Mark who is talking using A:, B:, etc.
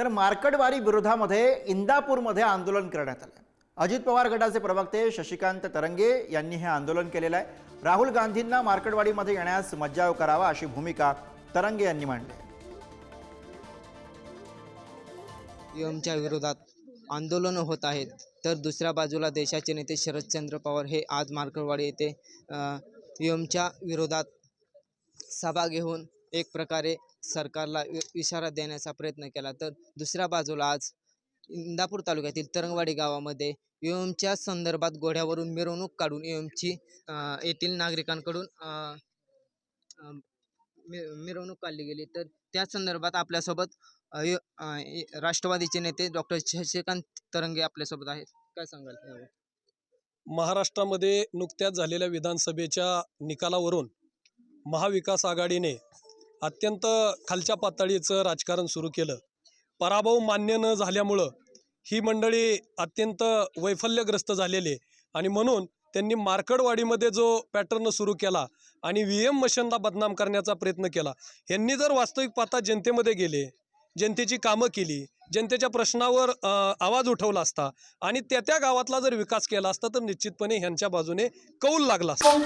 A: तर मार्कडवारी विरोधामध्ये इंदापूरमध्ये आंदोलन करण्यात आलं अजित पवार गटाचे प्रवक्ते शशिकांत तरंगे यांनी हे आंदोलन केलेलं आहे राहुल गांधींना मार्कडवाडीमध्ये येण्यास मज्जाव करावा अशी भूमिका तरंगे यांनी मांडली आहे.
B: विरोधात आंदोलनं होत आहेत तर दुसऱ्या बाजूला देशाचे नेते शरदचंद्र पवार हे आज मार्कडवाडी येथे यमच्या विरोधात सभा घेऊन एक प्रकारे सरकारला इ- इशारा देण्याचा प्रयत्न केला. तर दुसऱ्या बाजूला आज इंदापूर तालुक्यातील तरंगवाडी गावामध्ये एमच्या संदर्भात घोड्यावरून मिरवणूक काढून एमची येथील नागरिकांकडून मिरवणूक काढली गेली. तर त्या संदर्भात आपल्यासोबत राष्ट्रवादीचे नेते डॉक्टर शशिकांत तरंगे आपल्यासोबत आहेत. काय सांगाल
C: महाराष्ट्रामध्ये नुकत्याच झालेल्या विधानसभेच्या निकालावरून महाविकास आघाडीने अत्यंत खालच्या पातळीचं राजकारण सुरू केलं पराभव मान्य न झाल्यामुळं ही मंडळी अत्यंत वैफल्यग्रस्त झालेली आहे. आणि म्हणून त्यांनी मार्कडवाडीमध्ये जो पॅटर्न सुरू केला आणि व्ही एम मशीनला बदनाम करण्याचा प्रयत्न केला यांनी जर वास्तविक पाहता जनतेमध्ये गेले जनतेची कामं केली जनतेच्या प्रश्नावर आवाज उठवला असता आणि त्या त्या गावातला जर विकास केला असता तर निश्चितपणे ह्यांच्या बाजूने कौल लागला असता